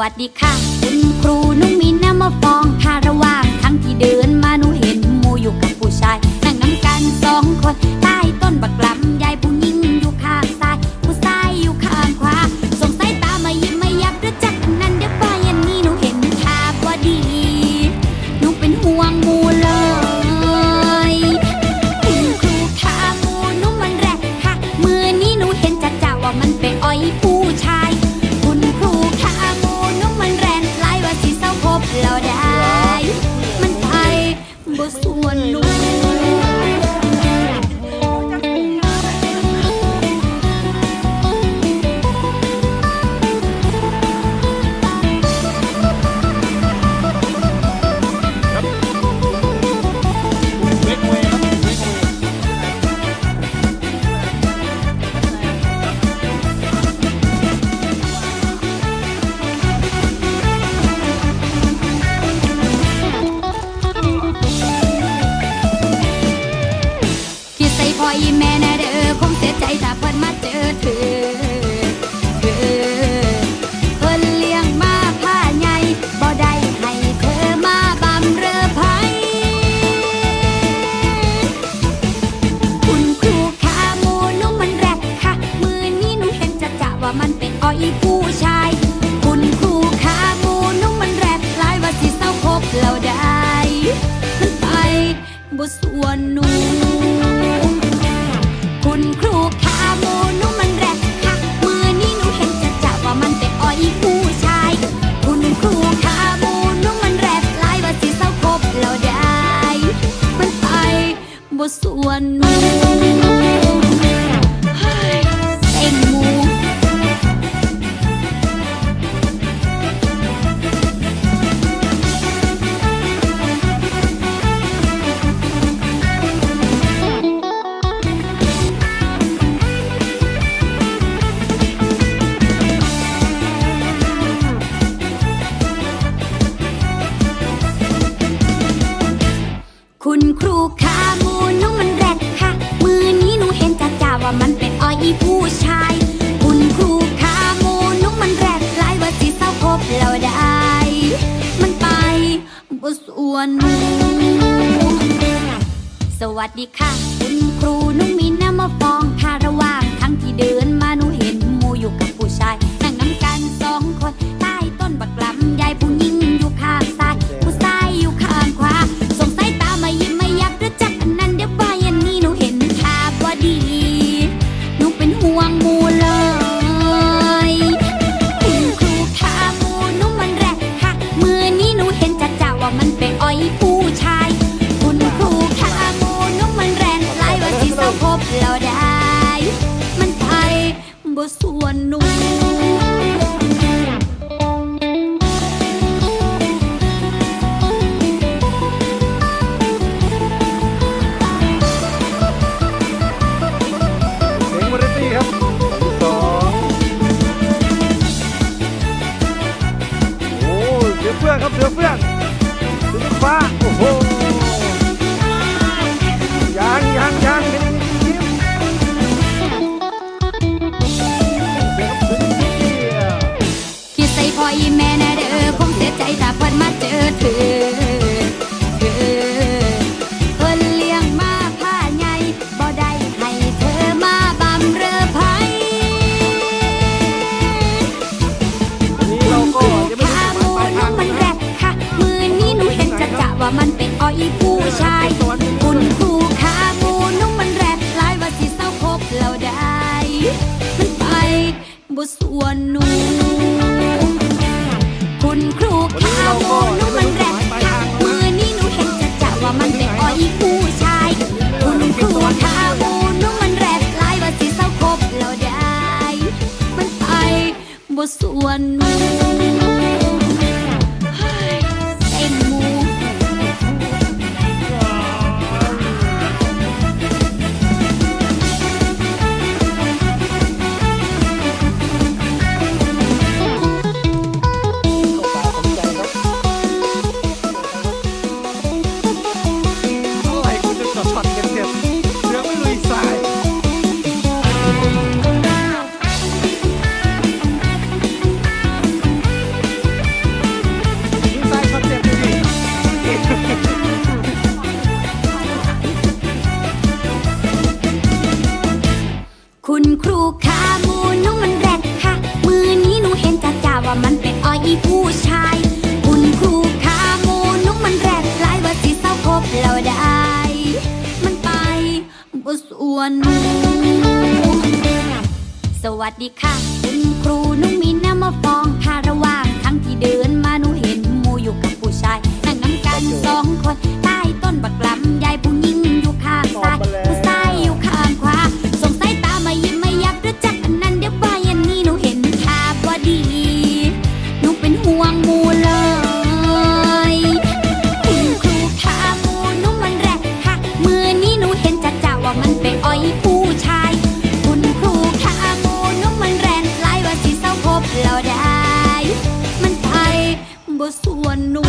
วัสดีค่ะ คุณครูนุ้มมินนำมาฟองคารวะ ว่ามันเป็นอ้อยผู้ชาย คุณครูขามูนุ่มมันแรบลายว่าสิเศร้าพบเราได้มันไปบ่สวนนูคุณครูขามูนุ่มมันแรบค่ะมือนี้หนูเห็นจะจะว่ามันเป็นอ้อยผู้ชาย คุณครูขามูนุ่มมันแรบลายว่าสิเศร้าพบเราได้ มันไปบ่สวนนู Hey, sing more. อีผู้ชายคุณครูขามูนุกมันแรกหลายว่าสิเศร้าพบเราได้ มันไปบ่ส่วนสวัสดีค่ะ คุณครูนุ้งมีน้ำมาฟองค่ะระหว่างทั้งที่เดิน Ah. มันเป็นอ้อยผู้ชายคุณครูขามูนุ่มมันแรดลายว่าสิเศร้าคบเราได้ มันไปบทสวนนูคุณครูขามูนุ่มมันแรดมือนี้หนูเห็นจะจะว่ามันเป็นอ้อยผู้ชายคุณครูขามูนุ่มมันแรดลายว่าสิเศร้าคบเราได้ มันไปบทสวนนู คุณครูขาะมูหนูมันแรงค่ะ มือนี้หนูเห็นจ่าจ่าว่ามันเป็นอ้อยอีผู้ชาย คุณครูขาะมูหนูมันแรงหลายว่าสิเศร้าพบเราได้ มันไปบ่ส่วนหนูสวัสดีค่ะ คุณครูหนูมีน้ำมาฟองค่ะระหว่างทั้งที่เดิน วงหมูเลยคุณครูขาหมูหนุ่มมันแรกค่ะ มือนี้หนูเห็นจัดจ้าว่ามันเป็นอ้อยผู้ชาย คุณครูขาหมูนุ่มมันแรงหลายว่าสิเศร้าพบเราได้ มันไปบ่ส่วนหนู